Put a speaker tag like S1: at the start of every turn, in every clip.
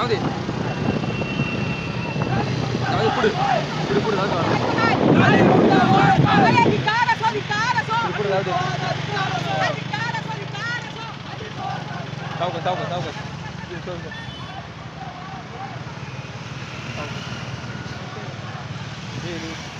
S1: जाऊ दे जाऊ दे पुढे पुढे पुढे जाऊ दे पुढे जाऊ दे सावकाश सावकाश सावकाश ये, चल, चल. सावकाश. ये, ये. सावकाश,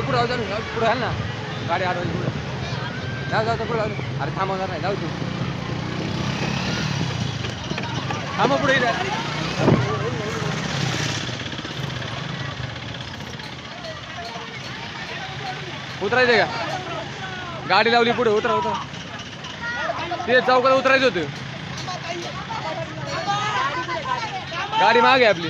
S1: पुढे जाऊ जाऊ पुढे. हाल ना. गाडी आडवायची पुढे. जाऊ जाऊ पुढे जाऊ. अरे थांबवणार नाही जाऊ तू. थांबा पुढे. उतरायचं का? गाडी लावली पुढे उतरा उतरा. ते चौकात उतरायचं होतं. गाडी मागे आपली.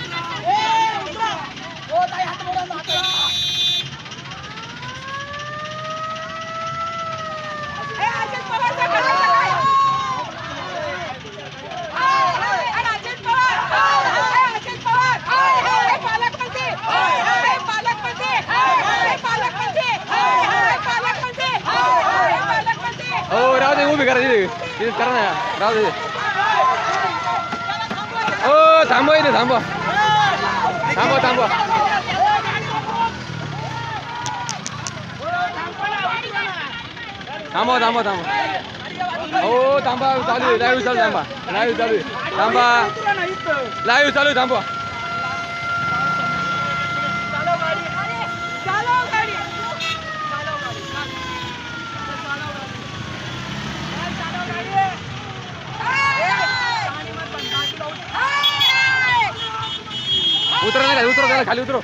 S1: उभी करा तिथे. तिथे करा ना. राहू दे. ओ थांबवा इथे थांबवा. थांबवा थांबवा. थांबवा थांबवा थांबवा. हो थांबा चालू लाईव्ह चालू थांबा. लाईव्ह चालू थांबा. लाईव्ह चालू थांबा थांबवा उतरा त्याला खाली उतरो.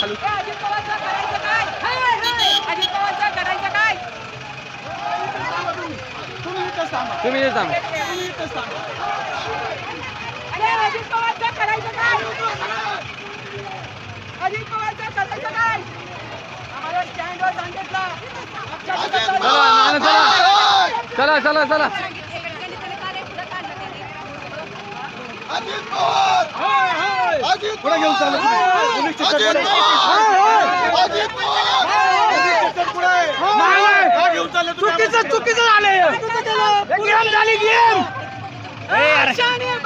S1: खाली. खाली. तुम्ही थांबा.
S2: अजित पवारचं करायचं काय? आम्हाला स्टँडवर सांगितलं चला चला चला.
S1: पुढे घेऊन चालू. चुकीचं चुकीचं झालं गेम झाली गेम.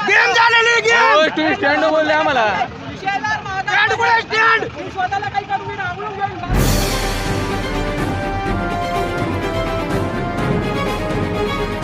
S1: गेम झालेली गेम.
S2: तुम्ही स्टँड बोलले आम्हाला.
S1: स्टँड कुठे स्टँड
S3: स्वतःला काही करून thank you